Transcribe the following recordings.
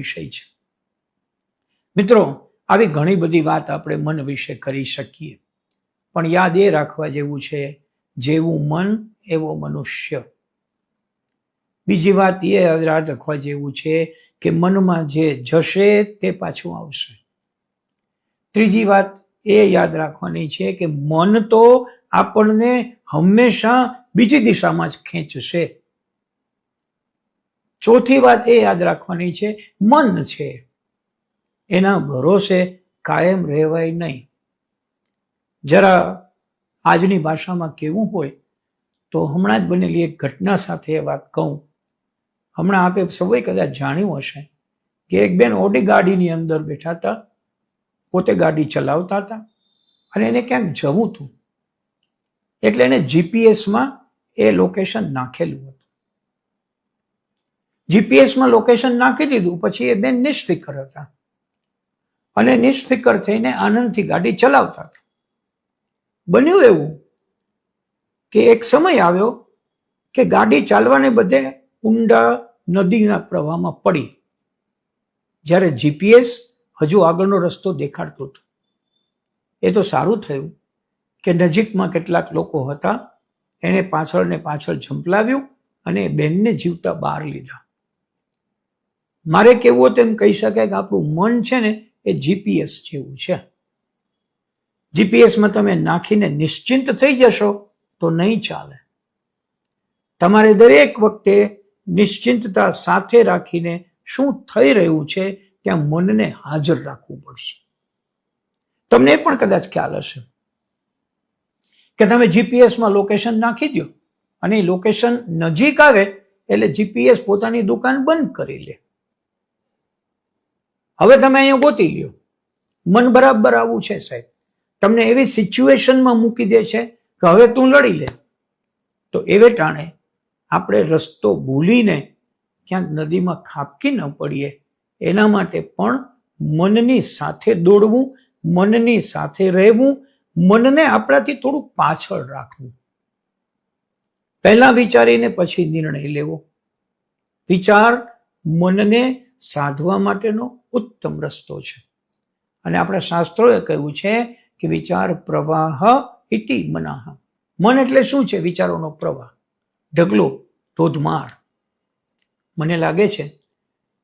વિષય છે. મિત્રો, આવી ઘણી બધી વાત આપણે મન વિશે કરી શકીએ. પણ યાદ એ રાખવા જેવું છે, જેવું મન એવો મનુષ્ય. બીજી વાત એ યાદ રાખવા જેવું છે કે મનમાં જે જશે તે પાછું આવશે. ત્રીજી વાત એ યાદ રાખવાની છે કે મન તો આપણને હંમેશા બીજી દિશામાં જ ખેંચશે. ચોથી વાત એ યાદ રાખવાની છે, મન છે. એના ભરોસે કાયમ રહેવાય નહીં. જરા આજની ભાષામાં કેવું હોય તો હમણાં જ બનેલી એક ઘટના સાથે એ વાત કહું. હમણાં આપે સૌએ કદાચ જાણ્યું હશે કે એક બેન ઓડી ગાડીની અંદર બેઠા હતા, પોતે ગાડી ચલાવતા હતા અને એને ક્યાંક જવું હતું. એટલે એને જીપીએસમાં એ લોકેશન નાખેલું હતું. જીપીએસમાં લોકેશન નાખી દીધું, પછી એ બેન નિષ્ફિકર હતા. અને નિષ્ફિકર થઈને આનંદથી ગાડી ચલાવતા હતા. બન્યું એવું કે એક સમય આવ્યો કે ગાડી ચાલવાને બદલે ઊંડા નદીના પ્રવાહમાં પડી. જ્યારે જીપીએસ હજુ આગળનો રસ્તો દેખાડતો હતો. એ તો સારું થયું કે નજીકમાં કેટલાક લોકો હતા. એણે પાછળ ને પાછળ ઝંપલાવ્યું અને બેનને જીવતા બહાર લીધા. મારે કેવું તેમ કહી શકાય કે આપણું મન છે ને એ જીપીએસ જેવું છે. જીપીએસમાં તમે નાખીને નિશ્ચિંત થઈ જશો તો નહીં ચાલે. તમારે દરેક વખતે નિશ્ચિંતતા સાથે રાખીને શું થઈ રહ્યું છે ત્યાં મનને હાજર રાખવું પડશે. તમને પણ કદાચ ખ્યાલ હશે કે તમે જીપીએસમાં લોકેશન નાખી દો અને લોકેશન નજીક આવે એટલે જીપીએસ પોતાની દુકાન બંધ કરી લે. હવે તમે અહીંયા ગોતી લ્યો. મન બરાબર આવું છે સાહેબ. તમને એવી સિચ્યુએશનમાં મૂકી દે છે કે હવે તું લડી લે. તો એવે ટાણે આપણે રસ્તો ભૂલીને ક્યાંક નદીમાં ખાબકી ન પડીએ. એના માટે પણ મનની સાથે દોડવું, મનની સાથે રહેવું, મનને આપણાથી થોડું પાછળ રાખવું. પહેલા વિચારીને પછી નિર્ણય લેવો. વિચાર મનને સાધવા માટેનો ઉત્તમ રસ્તો છે. અને આપણા શાસ્ત્રોએ કહ્યું છે કે વિચાર પ્રવાહ ઇતિ મનાહ મન એટલે શું છે? વિચારોનો પ્રવાહ. ઢગલો, ધોધમાર. મને લાગે છે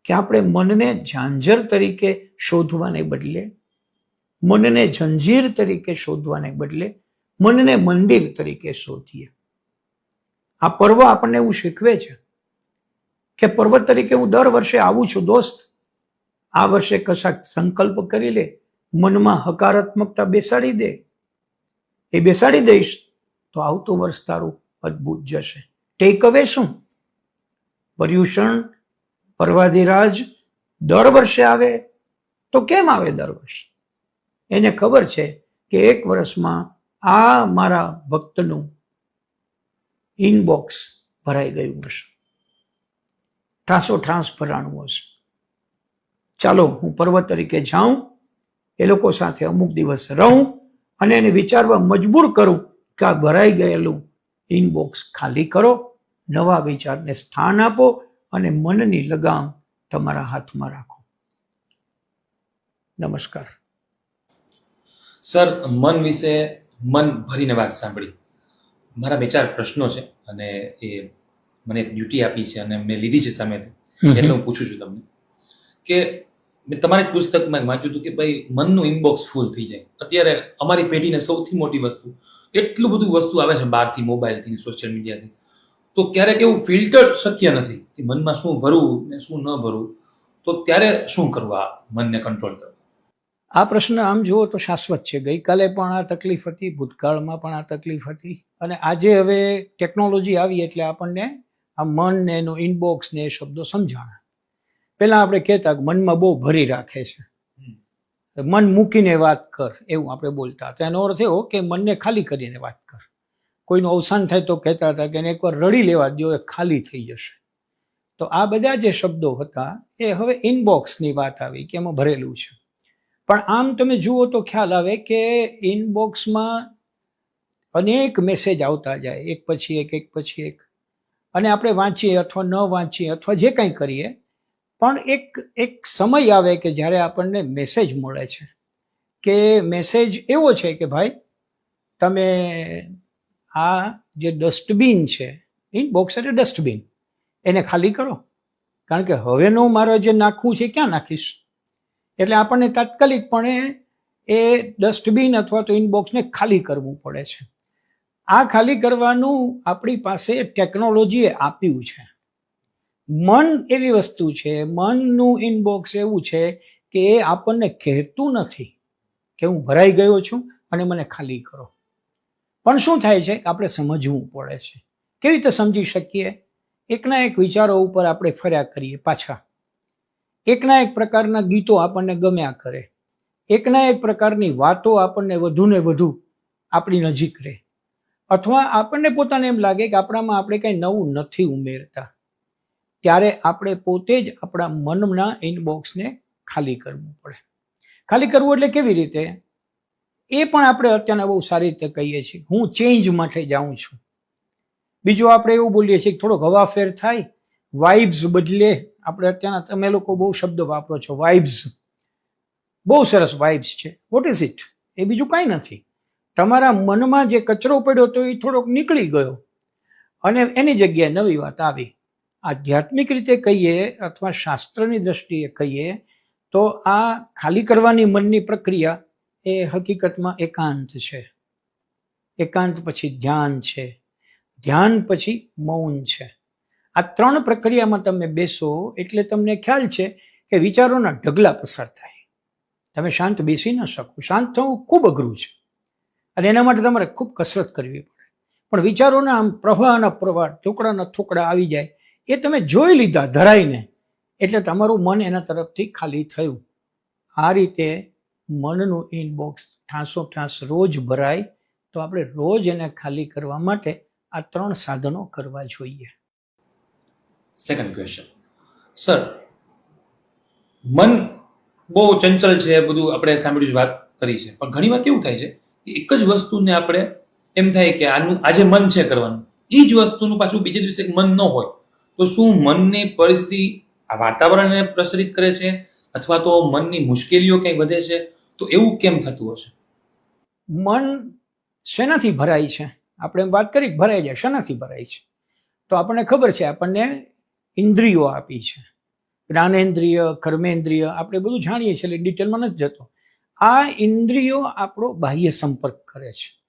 કે આપણે મનને ઝાંઝર તરીકે શોધવાને બદલે, મનને જંજીર તરીકે શોધવાને બદલે, મનને મંદિર તરીકે શોધીએ. આ પર્વ આપણને એવું શીખવે છે કે પર્વત તરીકે હું દર વર્ષે આવું છું, દોસ્ત. આ વર્ષે કશાક સંકલ્પ કરી લે, મનમાં હકારાત્મકતા બેસાડી દે. એ બેસાડી દઈશ તો આવતું વર્ષ તારું અદ્ભુત જશે. ટેક અવે શું? પર્યુષણ પર્વાધિરાજ દર વર્ષે આવે તો કેમ આવે દર વર્ષે? એને ખબર છે કે એક વર્ષમાં આ મારા ભક્તનું ઇનબોક્સ ભરાઈ ગયું હશે. ઠાસો ઠાસ ભરાણું હશે. ચાલો હું પર્વત તરીકે જાઉં એ લોકો સાથે અમુક દિવસ રહું અને એને વિચારવા મજબૂર કરું કે આ ભરાઈ ગયેલું ઇનબોક્સ ખાલી કરો નવા વિચારને સ્થાન આપો અને મનની લગામ તમારા હાથમાં રાખો. નમસ્કાર. સર મન વિશે મન ભરીને વાત સાંભળી. મારા બે ચાર પ્રશ્નો છે અને એ મને ડ્યુટી આપી છે અને મેં લીધી છે સામેથી. એટલે હું પૂછું છું તમને. કે મેં તમારી પુસ્તકમાં વાંચ્યું હતું કે ભાઈ, મનનું ઇનબોક્સ ફૂલ થઈ જાય. અત્યારે અમારી પેઢીને સૌથી મોટી વસ્તુ, એટલું બધું વસ્તુ આવે છે બહારથી, મોબાઈલથી સોશિયલ મીડિયાથી તો ક્યારેક એવું ફિલ્ટર શક્ય નથી કે મનમાં શું ભરવું ને શું ન ભરવું. તો ત્યારે શું કરવું આ મનને કંટ્રોલ કરવા? આ પ્રશ્ન આમ જુઓ તો શાશ્વત છે. ગઈકાલે પણ આ તકલીફ હતી, ભૂતકાળમાં પણ આ તકલીફ હતી અને આજે હવે ટેકનોલોજી આવી એટલે આપણને આ મન ને એનું ઇનબોક્સ ને એ શબ્દો સમજાણા. પહેલા આપણે કહેતા મનમાં બહુ ભરી રાખે છે. મન મૂકીને વાત કર એવું આપણે બોલતા. હતા એનો અર્થ એવો કે મનને ખાલી કરીને વાત કર. કોઈનું અવસાન થાય તો કહેતા હતા કે એને એકવાર રડી લેવા દો એ ખાલી થઈ જશે. તો આ બધા જે શબ્દો હતા એ હવે ઇનબોક્સની વાત આવી કે એમાં ભરેલું છે. પણ આમ તમે જુઓ તો ખ્યાલ આવે કે ઇનબોક્સમાં અનેક મેસેજ આવતા જાય. એક પછી એક એક પછી એક. અને આપણે વાંચીએ અથવા ન વાંચીએ અથવા જે કંઈ કરીએ પણ એક એક સમય આવે કે જ્યારે આપણને મેસેજ મળે છે. કે મેસેજ એવો છે કે ભાઈ, તમે આ જે ડસ્ટબિન છે ઇન બોક્સ એટલે ડસ્ટબિન એને ખાલી કરો. કારણ કે હવેનું મારે જે નાખવું છે ક્યાં નાખીશ? એટલે આપણને તાત્કાલિકપણે એ ડસ્ટબિન અથવા તો ઇનબોક્સને ખાલી કરવું પડે છે. આ ખાલી કરવાનું આપણી પાસે ટેકનોલોજીએ આપ્યું છે. મન એવી વસ્તુ છે, મનનું ઇનબોક્સ એવું છે કે એ આપણને કહેતું નથી કે હું ભરાઈ ગયો છું અને મને ખાલી કરો. પણ શું થાય છે? કે આપણે સમજવું પડે છે. કેવી રીતે સમજી શકીએ? એકના એક વિચારો ઉપર આપણે ફર્યા કરીએ પાછા. એકના એક પ્રકારના ગીતો આપણને ગમ્યા કરે. એકના એક પ્રકારની વાતો આપણને વધુ ને વધુ આપણી નજીક રહે. અથવા આપણને પોતાને એમ લાગે કે આપણામાં આપણે કંઈ નવું નથી ઉમેરતા. ત્યારે આપણે પોતે જ આપણા મનના ઇનબોક્સને ખાલી કરવું પડે. ખાલી કરવું એટલે કેવી રીતે? એ પણ આપણે અત્યારના બહુ સારી રીતે કહીએ છીએ. હું ચેન્જ માટે જાઉં છું. બીજું આપણે એવું બોલીએ છીએ કે થોડોક હવાફેર થાય વાઇબ્સ બદલે. આપણે અત્યારના, તમે લોકો બહુ શબ્દ વાપરો છો વાઇબ્સ બહુ સરસ વાઇબ્સ છે. વોટ ઇઝ ઇટ એ બીજું કાંઈ નથી. તમારા મનમાં જે કચરો પડ્યો તો એ થોડોક નીકળી ગયો. અને એની જગ્યાએ નવી વાત આવી. આધ્યાત્મિક રીતે કહીએ અથવા શાસ્ત્રની દ્રષ્ટિએ કહીએ, તો આ ખાલી કરવાની મનની પ્રક્રિયા એ હકીકતમાં એકાંત છે. એકાંત પછી ધ્યાન છે. ધ્યાન પછી મૌન છે. આ ત્રણ પ્રક્રિયામાં તમે બેસો એટલે તમને ખ્યાલ છે કે વિચારોના ઢગલા પસાર થાય. તમે શાંત બેસી ન શકો. શાંત થવું ખૂબ અઘરું છે. અને એના માટે તમારે ખૂબ કસરત કરવી પડે. પણ વિચારોના આમ પ્રવાહના પ્રવાહ ટુકડાના ટુકડા આવી જાય એ તમે જોઈ લીધા ધરાઈને. એટલે તમારું મન એના તરફથી ખાલી થયું. આ રીતે મનનું ઇનબોક્સ ઠાંસો ઠાંસ રોજ ભરાય, તો આપણે રોજ એને ખાલી કરવા માટે આ ત્રણ સાધનો કરવા જોઈએ. સેકન્ડ ક્વેશ્ચન સર મન બહુ ચંચલ છે, બધું આપણે સાંભળ્યું વાત કરી છે. પણ ઘણી વાર કેવું થાય છે કે એક જ વસ્તુને આપણે એમ થાય કે આનું આજે મન છે કરવાનું. એ જ વસ્તુનું પાછું બીજે દિવસે મન ન હોય. તો શું મનની પરિસ્થિતિ આ વાતાવરણને પ્રસરિત કરે છે? અથવા તો મનની મુશ્કેલીઓ કંઈ વધે છે? તો એવું કેમ થતું હશે? મન શેનાથી ભરાય છે? આપણે વાત કરી ભરાય છે શેનાથી ભરાય છે? તો આપણને ખબર છે, આપણને ઇન્દ્રિયો આપી છે. જ્ઞાનેન્દ્રિય, કર્મેન્દ્રિય, આપણે બધું જાણીએ છીએ, એટલે ડિટેલમાં નથી જતો. આ ઇન્દ્રિયો આપણો બાહ્ય સંપર્ક કરે છે.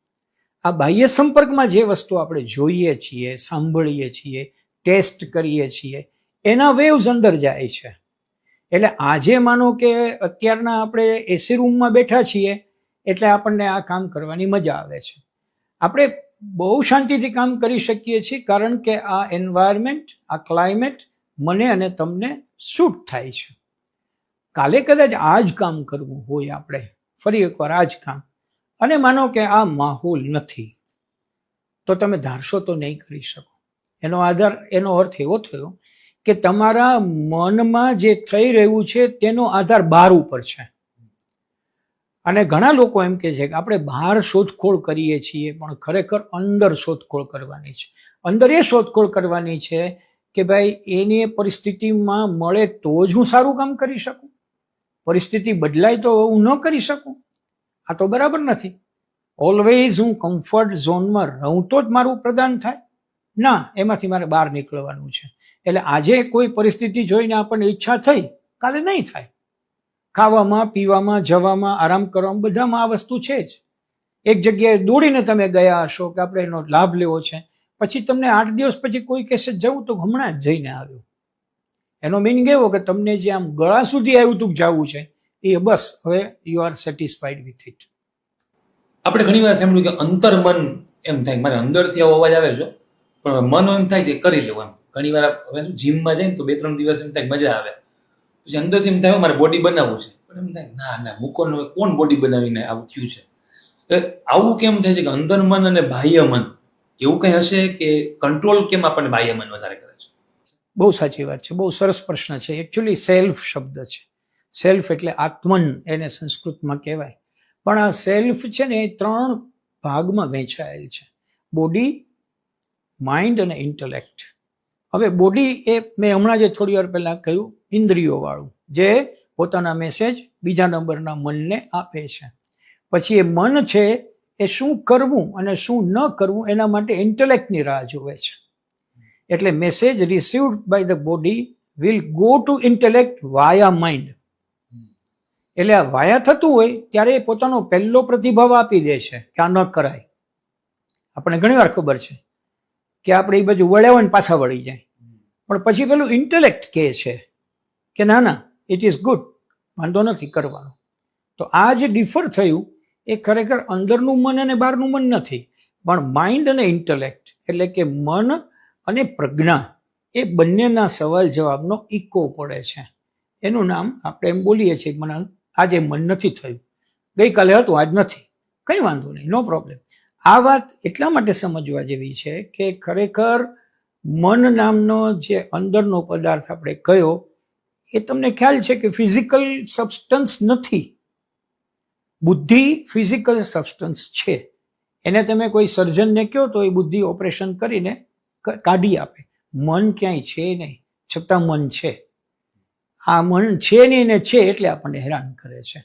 આ બાહ્ય સંપર્કમાં જે વસ્તુ આપણે જોઈએ છીએ, સાંભળીએ છીએ ટેસ્ટ કરીએ છીએ, એના વેવ્સ અંદર જાય છે. એટલે આજે માનો કે અત્યારના આપણે એસી રૂમમાં બેઠા છીએ, એટલે આપણને આ કામ કરવાની મજા આવે છે. આપણે બહુ શાંતિથી કામ કરી શકીએ છીએ, કારણ કે આ એન્વાયરમેન્ટ આ ક્લાઇમેટ મને અને તમને સૂટ થાય છે. કાલે કદાચ આ જ કામ કરવું હોય આપણે, ફરી એકવાર આ જ કામ. અને માનો કે આ માહોલ નથી. તો તમે ધારશો તો નહીં કરી શકો. એનો આધાર, એનો અર્થ એવો થયો કે તમારા મનમાં જે થઈ રહ્યું છે તેનો આધાર બહાર ઉપર છે. અને ઘણા લોકો એમ કે છે કે આપણે બહાર શોધખોળ કરીએ છીએ, પણ ખરેખર અંદર શોધખોળ કરવાની છે. અંદર એ શોધખોળ કરવાની છે કે ભાઈ, એની પરિસ્થિતિમાં મળે તો જ હું સારું કામ કરી શકું. પરિસ્થિતિ બદલાય તો હું ન કરી શકું. આ તો બરાબર નથી. ઓલવેઝ હું કમ્ફર્ટ ઝોનમાં રહું તો જ મારું પ્રદાન થાય. ના, એમાંથી મારે બહાર નીકળવાનું છે. એટલે આજે કોઈ પરિસ્થિતિ જોઈને આપણને ઈચ્છા થઈ, કાલે નહીં થાય. ખાવામાં, પીવામાં, જવામાં, આરામ કરવામાં બધામાં આ વસ્તુ છે જ. એક જગ્યાએ દોડીને તમે ગયા હશો કે આપણે એનો લાભ લેવો છે. પછી તમને આઠ દિવસ પછી કોઈ કહેશે, જવું તો હમણાં જ જઈને આવ્યું. એનો મિનિંગ એવો કે તમને જે આમ ગળા સુધી આવ્યું તું જવું છે, એ બસ, હવે you are satisfied with it આપણે ઘણી વાર સાંભળ્યું કે અંતર મન એમ થાય. મારે અંદરથી આવો અવાજ આવે છે. પણ મન એમ થાય છે કરી લેવું એમ. ઘણી વાર હવે જીમમાં જઈને તો બે ત્રણ દિવસ એમ થાય મજા આવે. પછી અંદરથી એમ થાય મારે બોડી બનાવવું છે. પણ એમ થાય, ના ના મૂકો કોણ બોડી બનાવીને આવું થયું છે? એટલે આવું કેમ થાય છે કે અંદર મન અને બાહ્ય મન, એવું કંઈ હશે કે કંટ્રોલ કેમ આપણને બાહ્ય મન વધારે કરે છે? બહુ સાચી વાત છે. બહુ સરસ પ્રશ્ન છે. એકચ્યુઅલી સેલ્ફ શબ્દ છે. સેલ્ફ એટલે આત્મન એને સંસ્કૃતમાં કહેવાય. પણ આ સેલ્ફ છે ને એ ત્રણ ભાગમાં વહેંચાયેલ છે. બોડી માઇન્ડ અને ઇન્ટલેક્ટ હવે બોડી એ મેં હમણાં જે થોડી વાર પહેલાં કહ્યું, ઇન્દ્રિયોવાળું, જે પોતાના મેસેજ બીજા નંબરના મનને આપે છે. પછી એ મન છે એ શું કરવું અને શું ન કરવું એના માટે ઇન્ટલેક્ટની રાહ જોવે છે. એટલે message received by the body will go to intellect via mind એટલે આ વાયા થતું હોય ત્યારે એ પોતાનો પહેલો પ્રતિભાવ આપી દે છે કે આ ન કરાય. આપણે ઘણી વાર ખબર છે. કે આપણે એ બાજુ વળ્યા હોય ને પાછા વળી જાય. પણ પછી પેલું ઇન્ટેલેક્ટ કહે છે કે ના ના ઇટ ઇઝ ગુડ વાંધો નથી કરવાનો. તો આ જે ડિફર થયું એ ખરેખર અંદરનું મન અને બહારનું મન નથી. પણ માઇન્ડ અને ઇન્ટેલેક્ટ એટલે કે મન અને પ્રજ્ઞા એ બંનેના સવાલ જવાબનો ઇકો પડે છે. એનું નામ આપણે એમ બોલીએ છીએ કે મને આજે મન નથી થયું. ગઈકાલે હતું આજ નથી. કંઈ વાંધો નહીં નો પ્રોબ્લેમ આ વાત એટલા માટે સમજવા જેવી છે કે ખરેખર મન નામનો જે અંદરનો પદાર્થ આપણે કયો, એ તમને ખ્યાલ છે કે ફિઝિકલ સબસ્ટન્સ નથી. બુદ્ધિ ફિઝિકલ સબસ્ટન્સ છે. એને તમે કોઈ સર્જનને કહો તો એ બુદ્ધિ ઓપરેશન કરીને કાઢી આપે. મન ક્યાંય છે નહીં, છતાં મન છે. આ મન છે નહીં ને છે એટલે આપણને હેરાન કરે છે.